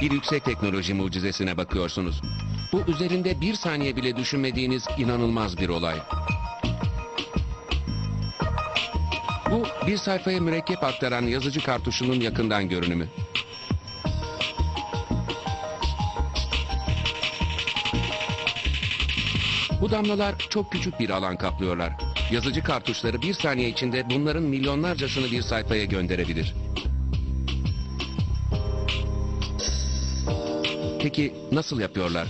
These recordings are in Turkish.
Bir yüksek teknoloji mucizesine bakıyorsunuz. Bu üzerinde bir saniye bile düşünmediğiniz inanılmaz bir olay. Bu bir sayfaya mürekkep aktaran yazıcı kartuşunun yakından görünümü. Bu damlalar çok küçük bir alan kaplıyorlar. Yazıcı kartuşları bir saniye içinde bunların milyonlarcasını bir sayfaya gönderebilir. Peki nasıl yapıyorlar?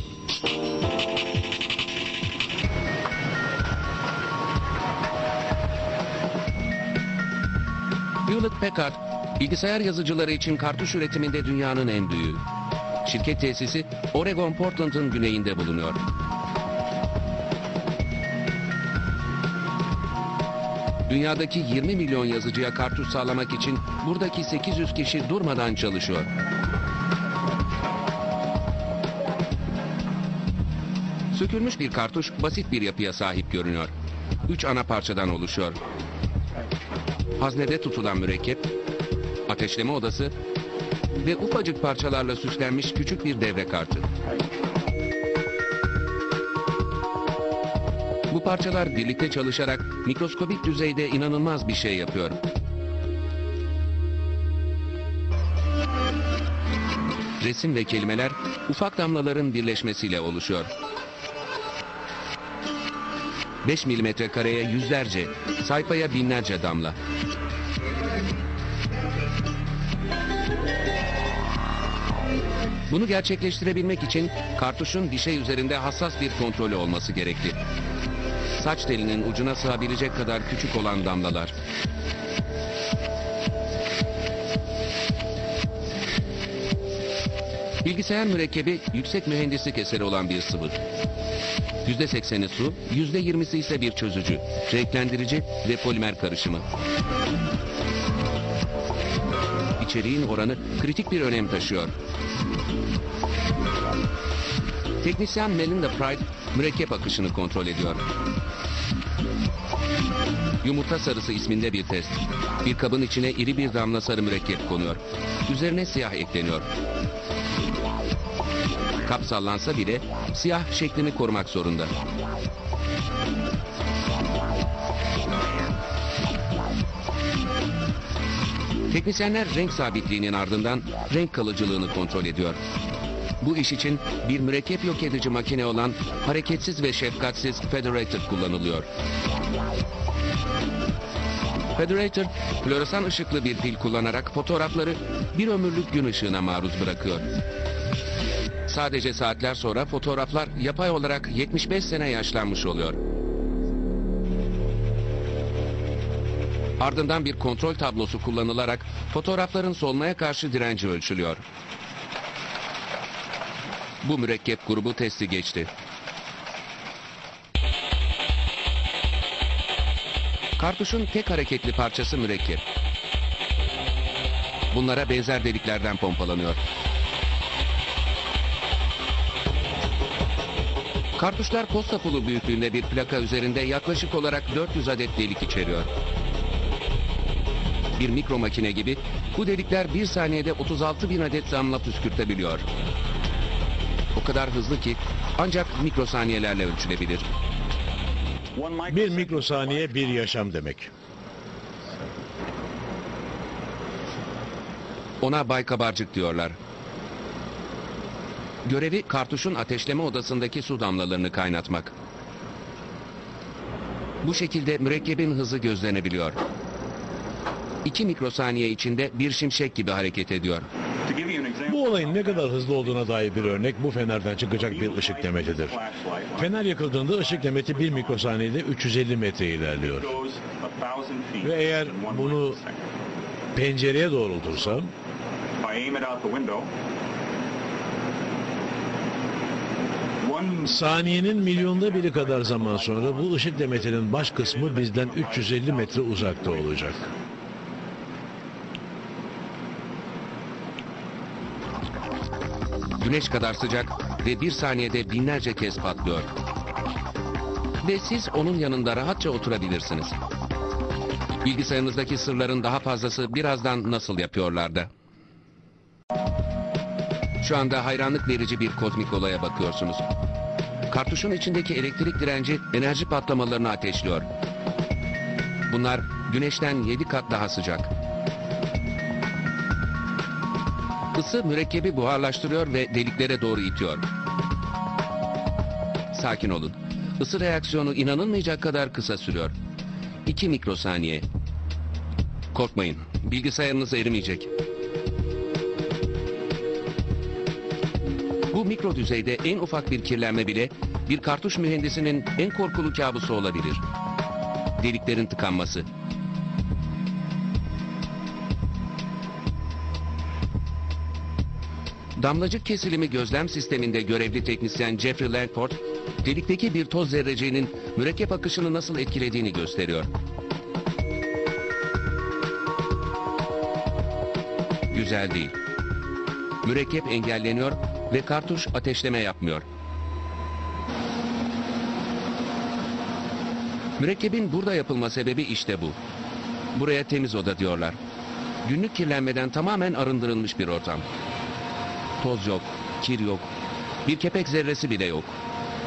Hewlett Packard, bilgisayar yazıcıları için kartuş üretiminde dünyanın en büyüğü. Şirket tesisi Oregon Portland'ın güneyinde bulunuyor. Dünyadaki 20 milyon yazıcıya kartuş sağlamak için buradaki 800 kişi durmadan çalışıyor. Sökülmüş bir kartuş basit bir yapıya sahip görünüyor. Üç ana parçadan oluşuyor. Haznede tutulan mürekkep, ateşleme odası ve ufacık parçalarla süslenmiş küçük bir devre kartı. Bu parçalar birlikte çalışarak mikroskobik düzeyde inanılmaz bir şey yapıyor. Resim ve kelimeler ufak damlaların birleşmesiyle oluşuyor. 5 milimetre kareye yüzlerce, sayfaya binlerce damla. Bunu gerçekleştirebilmek için kartuşun dişe üzerinde hassas bir kontrolü olması gerekli. Saç telinin ucuna sığabilecek kadar küçük olan damlalar. Bilgisayar mürekkebi yüksek mühendislik eseri olan bir sıvı. %80'i su, %20'si ise bir çözücü, renklendirici ve polimer karışımı. İçeriğin oranı kritik bir önem taşıyor. Teknisyen Melinda Pride mürekkep akışını kontrol ediyor. Yumurta sarısı isminde bir test. Bir kabın içine iri bir damla sarı mürekkep konuyor. Üzerine siyah ekleniyor. Kap sallansa bile siyah şeklini korumak zorunda. Teknisyenler renk sabitliğinin ardından renk kalıcılığını kontrol ediyor. Bu iş için bir mürekkep yok edici makine olan hareketsiz ve şefkatsiz Federator kullanılıyor. Federator, floresan ışıklı bir pil kullanarak fotoğrafları bir ömürlük gün ışığına maruz bırakıyor. Sadece saatler sonra fotoğraflar yapay olarak 75 sene yaşlanmış oluyor. Ardından bir kontrol tablosu kullanılarak fotoğrafların solmaya karşı direnci ölçülüyor. Bu mürekkep grubu testi geçti. Kartuşun tek hareketli parçası mürekkep. Bunlara benzer deliklerden pompalanıyor. Kartuşlar posta pulu büyüklüğünde bir plaka üzerinde yaklaşık olarak 400 adet delik içeriyor. Bir mikro makine gibi bu delikler bir saniyede 36 bin adet damla püskürtebiliyor. O kadar hızlı ki ancak mikrosaniyelerle ölçülebilir. Bir mikrosaniye bir yaşam demek. Ona Bay Kabarcık diyorlar. Görevi kartuşun ateşleme odasındaki su damlalarını kaynatmak. Bu şekilde mürekkebin hızı gözlenebiliyor. 2 mikrosaniye içinde bir şimşek gibi hareket ediyor. Bu olayın ne kadar hızlı olduğuna dair bir örnek bu fenerden çıkacak bir ışık demetidir. Fener yakıldığında ışık demeti bir mikrosaniyede 350 metre ilerliyor. Ve eğer bunu pencereye doğrultursam saniyenin milyonda biri kadar zaman sonra bu ışık demetinin baş kısmı bizden 350 metre uzakta olacak. Güneş kadar sıcak ve bir saniyede binlerce kez patlıyor. Ve siz onun yanında rahatça oturabilirsiniz. Bilgisayarınızdaki sırların daha fazlası birazdan nasıl yapıyorlar da. Şu anda hayranlık verici bir kozmik olaya bakıyorsunuz. Kartuşun içindeki elektrik direnci enerji patlamalarını ateşliyor. Bunlar güneşten 7 kat daha sıcak. Isı mürekkebi buharlaştırıyor ve deliklere doğru itiyor. Sakin olun. Isı reaksiyonu inanılmayacak kadar kısa sürüyor. 2 mikrosaniye. Korkmayın. Bilgisayarınız erimeyecek. Bu mikro düzeyde en ufak bir kirlenme bile bir kartuş mühendisinin en korkulu kabusu olabilir. Deliklerin tıkanması. Damlacık kesilimi gözlem sisteminde görevli teknisyen Jeffrey Langford, delikteki bir toz zerreciğinin mürekkep akışını nasıl etkilediğini gösteriyor. Güzel değil. Mürekkep engelleniyor ve kartuş ateşleme yapmıyor. Mürekkebin burada yapılma sebebi işte bu. Buraya temiz oda diyorlar. Günlük kirlenmeden tamamen arındırılmış bir ortam. Toz yok, kir yok, bir kepek zerresi bile yok.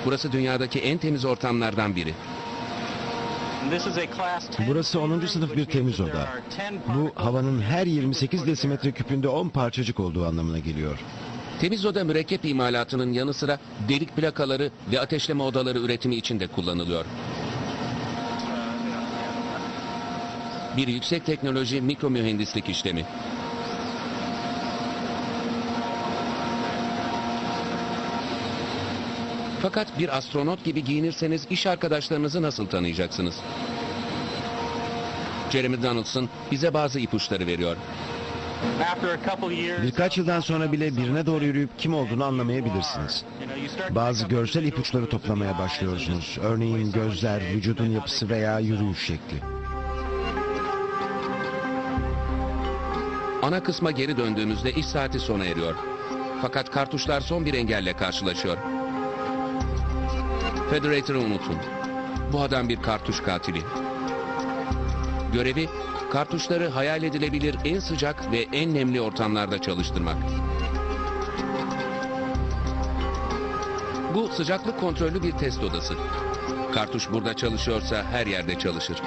Burası dünyadaki en temiz ortamlardan biri. Burası 10. sınıf bir temiz oda. Bu havanın her 28 desimetre küpünde 10 parçacık olduğu anlamına geliyor. Temiz oda mürekkep imalatının yanı sıra delik plakaları ve ateşleme odaları üretimi için de kullanılıyor. Bir yüksek teknoloji mikro mühendislik işlemi. Fakat bir astronot gibi giyinirseniz iş arkadaşlarınızı nasıl tanıyacaksınız? Jeremy Donaldson bize bazı ipuçları veriyor. Birkaç yıldan sonra bile birine doğru yürüyüp kim olduğunu anlamayabilirsiniz. Bazı görsel ipuçları toplamaya başlıyorsunuz. Örneğin gözler, vücudun yapısı veya yürüyüş şekli. Ana kısma geri döndüğümüzde iş saati sona eriyor. Fakat kartuşlar son bir engelle karşılaşıyor. Federator'ı unutun. Bu adam bir kartuş katili. Görevi kartuşları hayal edilebilir en sıcak ve en nemli ortamlarda çalıştırmak. Bu sıcaklık kontrollü bir test odası. Kartuş burada çalışıyorsa her yerde çalışır.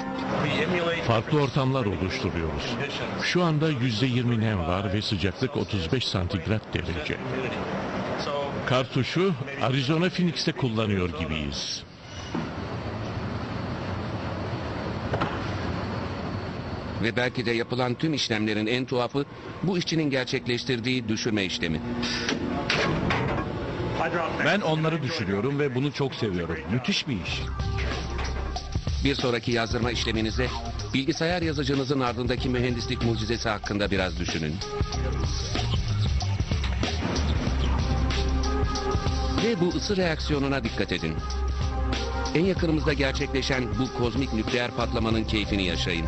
Farklı ortamlar oluşturuyoruz. Şu anda %20 nem var ve sıcaklık 35 santigrat derece. Kartuşu Arizona Phoenix'te kullanıyor gibiyiz. Ve belki de yapılan tüm işlemlerin en tuhafı bu işçinin gerçekleştirdiği düşürme işlemi. Ben onları düşürüyorum ve bunu çok seviyorum. Müthiş bir iş. Bir sonraki yazdırma işleminizde bilgisayar yazıcınızın ardındaki mühendislik mucizesi hakkında biraz düşünün. Ve bu ısı reaksiyonuna dikkat edin. En yakınımızda gerçekleşen bu kozmik nükleer patlamanın keyfini yaşayın.